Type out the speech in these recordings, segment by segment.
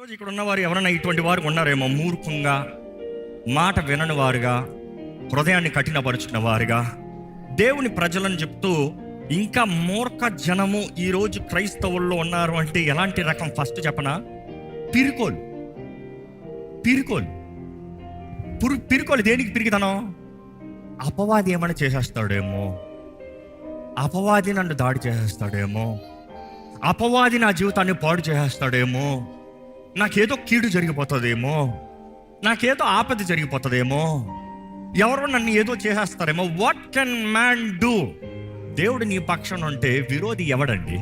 ఈరోజు ఇక్కడ ఉన్నవారు ఎవరైనా ఇటువంటి వారు ఉన్నారేమో? మూర్ఖంగా మాట వినని వారుగా హృదయాన్ని కఠినపరుచుకున్న వారుగా. దేవుని ప్రజలను చెప్తూ ఇంకా మూర్ఖ జనము ఈరోజు క్రైస్తవుల్లో ఉన్నారు అంటే ఎలాంటి రకం? ఫస్ట్ చెప్పనా? పిరుకోలు. పిరుకోలు. పురు పిరుకోలు దేనికి పిరిగితనం అపవాది ఏమైనా చేసేస్తాడేమో? అపవాది నన్ను దాడి చేసేస్తాడేమో? అపవాది నా జీవితాన్ని పాడు చేసేస్తాడేమో? నాకేదో కీడు జరిగిపోతుందేమో. నాకేదో ఆపద జరిగిపోతుందేమో. ఎవరో నన్ను ఏదో చేసేస్తారేమో. వాట్ కెన్ మ్యాన్ డూ దేవుడు నీ పక్షం ఉంటే విరోధి ఎవడండి?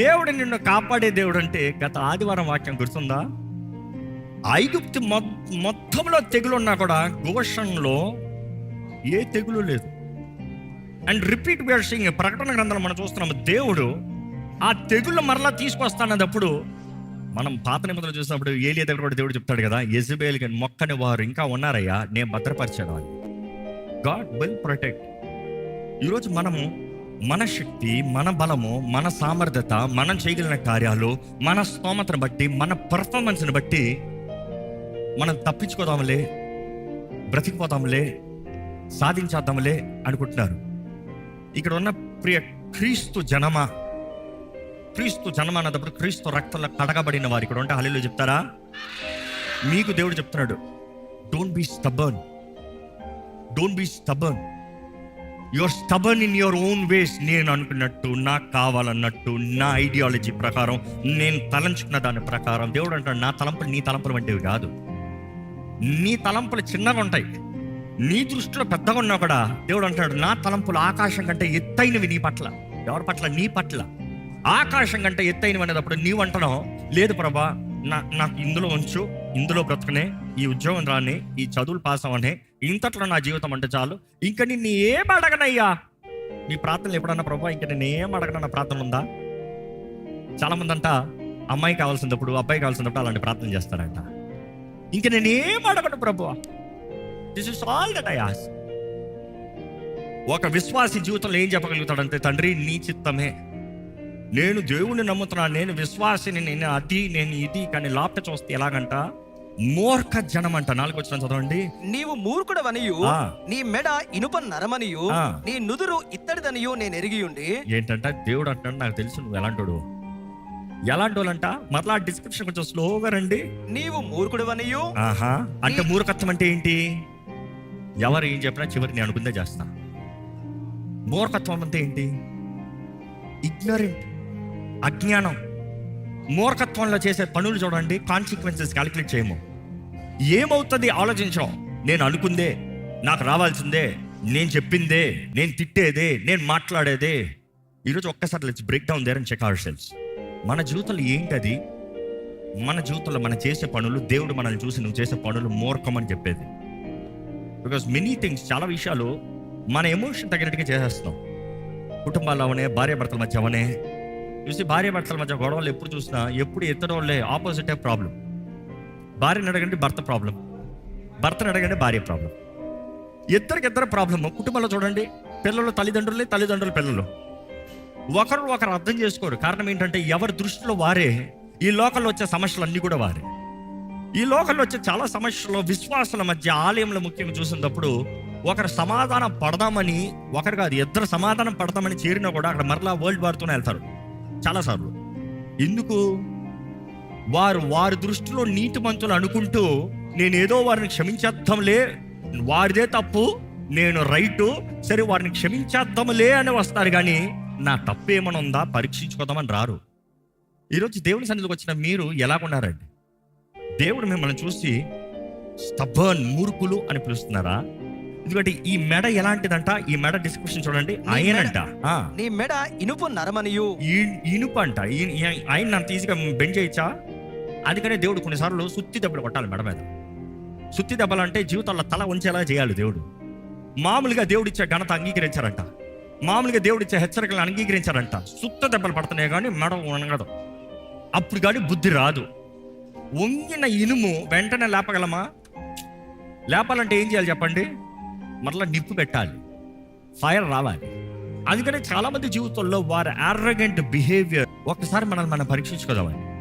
దేవుడు నిన్ను కాపాడే దేవుడు అంటే గత ఆదివారం వాక్యం గుర్తుందా? ఐగుప్తి మొ- మొత్తంలో తెగులు ఉన్నా కూడా గోషంలో ఏ తెగులు లేదు. అండ్ రిపీట్ వేర్ సింగ్ ప్రకటన గ్రంథాలు మనం చూస్తున్నాము దేవుడు ఆ తెగుళ్ళు మరలా తీసుకొస్తానప్పుడు మనం పాత నిబంధనలు చూసినప్పుడు ఏలియా దగ్గర కూడా దేవుడు చెప్తాడు కదా ఎజబేల్ మొక్కని వారు ఇంకా ఉన్నారయ్యా నేను భద్రపరిచాను అని. గాడ్ విల్ ప్రొటెక్ట్ ఈరోజు మనము మన శక్తి మన బలము మన సామర్థ్యత మనం చేయగలిగిన కార్యాలు మన స్తోమతను బట్టి మన పర్ఫార్మెన్స్ని బట్టి మనం తప్పించుకోదాంలే బ్రతికిపోతాంలే సాధించేద్దాంలే అనుకుంటున్నారు. ఇక్కడ ఉన్న ప్రియ క్రీస్తు జనమా క్రీస్తు జన్మ అన్నప్పుడు క్రీస్తు రక్తంలో కడగబడిన వారు ఇక్కడ ఉంటే హలీలో చెప్తారా? మీకు దేవుడు చెప్తున్నాడు don't be stubborn don't be stubborn your stubborn in your own ways నేను అనుకున్నట్టు నాకు కావాలన్నట్టు నా ఐడియాలజీ ప్రకారం నేను తలంచుకున్న దాని ప్రకారం దేవుడు అంటాడు నా తలంపులు నీ తలంపులు వంటివి కాదు. నీ తలంపులు చిన్నగా ఉంటాయి. నీ దృష్టిలో పెద్దగా ఉన్నా కూడా దేవుడు అంటాడు నా తలంపులు ఆకాశం కంటే ఎత్తైనవి నీ పట్ల. ఎవరి పట్ల? నీ పట్ల. ఆకాశం కంటే ఎత్తైనవి అనేటప్పుడు నీవు అంటున్నావు లేదు ప్రభా నా నాకు ఇందులో ఉంచు ఇందులో బ్రతకనే ఈ ఉద్యోగం రాని ఈ చదువులు పాస్ అవనే ఇంతట్లో నా జీవితం అంటే చాలు. ఇంకా నిన్ను ఏం అడగనయ్యా? నీ ప్రార్థనలు ఎప్పుడన్నా ప్రభా ఇంకా నేను ఏం అడగనన్న ప్రార్థన ఉందా? చాలామంది అంట అమ్మాయి కావాల్సినప్పుడు అబ్బాయి కావాల్సినప్పుడు అలాంటి ప్రార్థన చేస్తారంట. ఇంక నేనేం అడగను ప్రభు? This is all that I ask ఒక విశ్వాసి జీవితంలో ఏం చెప్పగలుగుతాడంటే తండ్రి నీ చిత్తమే నేను దేవుణ్ణి నమ్ముతున్నాను నేను విశ్వాసిని నేను అది నేను ఇది కానీ లాప్ట చూస్తే ఎలాగంట? మూర్ఖ జనం అంట నాలుగు వచ్చిన చదవండి. నీవు మూర్ఖుడవనియు. నీ మెడ ఇనుప నరమనియు. నీ నుదురు ఇత్తడిదనియు నేను ఎరిగి ఉండి. ఏంటంట దేవుడు అంటాడు నాకు తెలుసు నువ్వు ఎలాంటోడు. ఎలాంటి వాళ్ళంట మరలా డిస్క్రిప్షన్ కొంచెం స్లోగా రండి. నీవు మూర్ఖుడవనియు. ఆహా. అంటే మూర్ఖత్వం అంటే ఏంటి? ఎవరు ఏం చెప్పినా చివరికి నేను అనుకుందే చేస్తా. మూర్ఖత్వం అంటే ఏంటి? ఇగ్నరెంట్ అజ్ఞానం. మూర్ఖత్వంలో చేసే పనులు చూడండి కాన్సిక్వెన్సెస్ క్యాలిక్యులేట్ చేయము. ఏమవుతుంది ఆలోచించం నేను అనుకుందే నాకు రావాల్సిందే నేను చెప్పిందే నేను తిట్టేదే నేను మాట్లాడేదే. ఈరోజు ఒక్కసారి let's break down there and check our selves మన జీవితంలో ఏంటది? మన జీవితంలో మనం చేసే పనులు దేవుడు మనల్ని చూసి నువ్వు చేసే పనులు మూర్ఖం అని చెప్పేది. బికాస్ మెనీ థింగ్స్ చాలా విషయాలు మన ఎమోషన్ తగినట్టుగా చేసేస్తాం కుటుంబాలు అవనే భార్యాభర్తల మధ్య అవనే చూసి భార్య భర్తల మధ్య గొడవలు ఎప్పుడు చూసినా ఎప్పుడు ఇద్దరు వాళ్ళే ఆపోజిటే ప్రాబ్లం భార్యను అడగండి భర్త ప్రాబ్లం భర్తను అడగండి భార్య ప్రాబ్లం ఇద్దరికి ఇద్దరు ప్రాబ్లమ్ కుటుంబంలో చూడండి పిల్లలు తల్లిదండ్రులే తల్లిదండ్రులు పిల్లలు. ఒకరు ఒకరు అర్థం చేసుకోరు. కారణం ఏంటంటే ఎవరి దృష్టిలో వారే ఈ లోకంలో వచ్చే సమస్యలు అన్నీ కూడా వారే. ఈ లోకంలో వచ్చే చాలా సమస్యలు విశ్వాసాల మధ్య ఆలయంలో ముఖ్యంగా చూసినప్పుడు ఒకరు సమాధానం పడదామని ఒకరు కాదు ఇద్దరు సమాధానం పడదామని చేరినా కూడా అక్కడ మరలా వరల్డ్ వార్తోనే వెళ్తారు. చాలాసార్లు ఎందుకు? వారు వారి దృష్టిలో నీతిమంతులు అనుకుంటూ నేనేదో వారిని క్షమించేద్దాంలే వారిదే తప్పు నేను రైటు సరే వారిని క్షమించేద్దాంలే అని వస్తారు కానీ నా తప్పు ఏమైనా ఉందా పరీక్షించుకోదామని రారు. ఈరోజు దేవుని సన్నిధికి వచ్చిన మీరు ఎలాగున్నారండి? దేవుడు మిమ్మల్ని చూసి స్టబర్న్ మూర్ఖులు అని పిలుస్తున్నారా? ఎందుకంటే ఈ మెడ ఎలాంటిదంట? ఈ మెడ డిస్క్రిప్షన్ చూడండి. ఆయనంట. ఆ, నీ మెడ ఇనుపు నరమనియు ఇనుప అంట ఆయన అంత ఈజీగా బెండ్ చేయొచ్చా అందుకనే దేవుడు కొన్నిసార్లు సుత్తి దెబ్బలు కొట్టాలి మెడ మీద. సుత్తి దెబ్బలు అంటే జీవితాల్లో తల ఉంచేలా చేయాలి దేవుడు. మామూలుగా దేవుడు ఇచ్చే ఘనత అంగీకరించారంట. మామూలుగా దేవుడు ఇచ్చే హెచ్చరికలను అంగీకరించారంట. సుత్త దెబ్బలు పడుతున్నాయి కానీ మెడ ఉనగదు. అప్పుడు కానీ బుద్ధి రాదు. వంగిన ఇనుము వెంటనే లేపగలమా? లేపాలంటే ఏం చేయాలి చెప్పండి? మరలా నిప్పు పెట్టాలి. ఫైర్ రావాలి. అందుకనే చాలా మంది జీవితంలో వారి అర్రగెంట్ బిహేవియర్ ఒకసారి మనల్ని మనం పరీక్షించుకోదామని